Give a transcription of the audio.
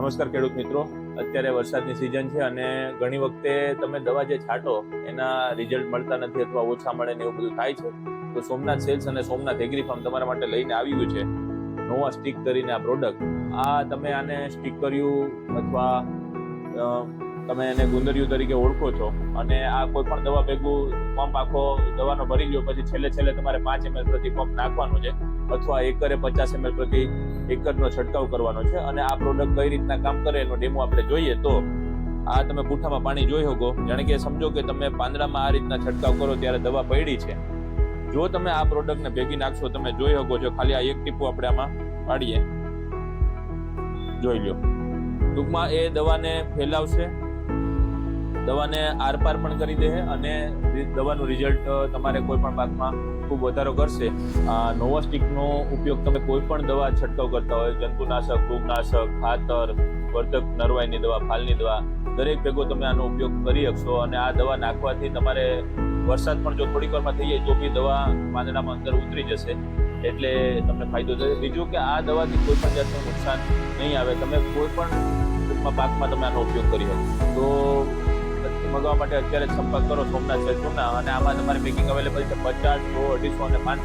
નમસ્કાર ખેડૂત મિત્રો. અત્યારે વરસાદની સિઝન છે અને ઘણી વખતે તમે દવા જે છાંટો, એના રિઝલ્ટ મળતા નથી અથવા ઓછા મળે ને એવું બધું થાય છે. તો સોમનાથ સેલ્સ અને સોમનાથ એગ્રી ફાર્મ તમારા માટે લઈને આવ્યું છે. નોવા સ્ટીક કરીને આ પ્રોડક્ટ આ તમે આને સ્ટીક કર્યું અથવા તમે એને ગુંદરિયું તરીકે ઓળખો છો અને આ કોઈ પણ દવા ભેગું પંપ આખો દવાનો ભરી લો પછી છેલ્લે છેલ્લે તમારે પાંચ એમએલ પ્રતિ પંપ નાખવાનો છે અથવા એકરે પચાસ એમએલ પ્રતિ એકરનો છંટકાવ કરવાનો છે. અને આ પ્રોડક્ટ કઈ રીતના કામ કરે એનો ડેમો આપણે જોઈએ તો આ તમે પૂઠામાં પાણી જોઈ શકો. જાણે કે સમજો કે તમે પાંદડામાં આ રીતના છંટકાવ કરો ત્યારે દવા પડી છે. જો તમે આ પ્રોડક્ટને ભેગી નાખશો, તમે જોઈ શકો છો, ખાલી આ એક ટીપું આપણે આમાં પાડીએ. જોઈ લો ટૂંકમાં એ દવાને ફેલાવશે. દવાને આરપાર પણ કરી દે અને દવાનું રિઝલ્ટ તમારે કોઈ પણ પાકમાં ખૂબ વધારો કરશે. આ નોવાસ્ટિકનો ઉપયોગ તમે કોઈ પણ દવા છંટકાવ કરતા હોય, જંતુનાશક, ફૂગનાશક, ખાતર, વર્ધક નરવાઈની દવા, ફાલની દવા, દરેક ભેગો તમે આનો ઉપયોગ કરી શકશો અને આ દવા નાખવાથી તમારે વરસાદ પણ જો થોડીક વારમાં થઈ જાય તો બી દવા પાંદડામાં અંદર ઉતરી જશે. એટલે તમને ફાયદો થશે બીજું કે આ દવાથી કોઈ પણ જાતનું નુકસાન નહીં આવે. તમે કોઈ પણ પાકમાં તમે આનો ઉપયોગ કરી શકો. તો મગાવવા માટે અત્યારે સંપર્ક કરો સોમનાથ સેતુના, અને આમાં તમારે પેકિંગ અવેલેબલ છે પચાસ સો અઢીસો અને પાંચસો.